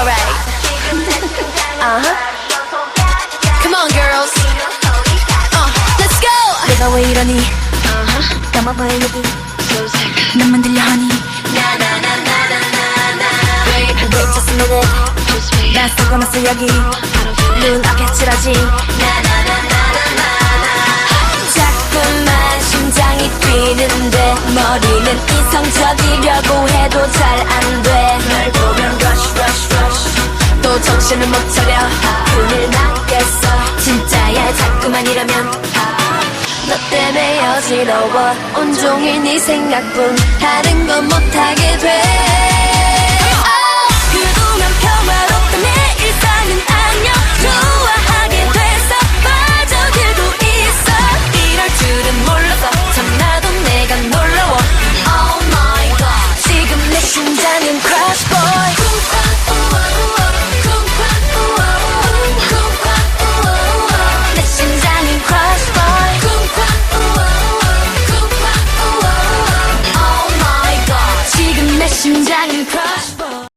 Alright. Uh huh. Come on, girls. Uh, let's go. 내가 왜 이러니? Uh huh. 나만 봐 여기. 나만 들려 하니. 나나나나나나나. Wait, wait just a minute. 나 속아놨어 여기. 눈 앞에 칠하지. 나나나나나나. 자꾸만 심장이 뛰는데 머리는 이성적이려. 또 정신을 못 차려. 큰일 나겠어 진짜야. 자꾸만 이러면 너 때문에 어지러워. 온종일 네 생각뿐. 다른 건 못하게 심장을 crush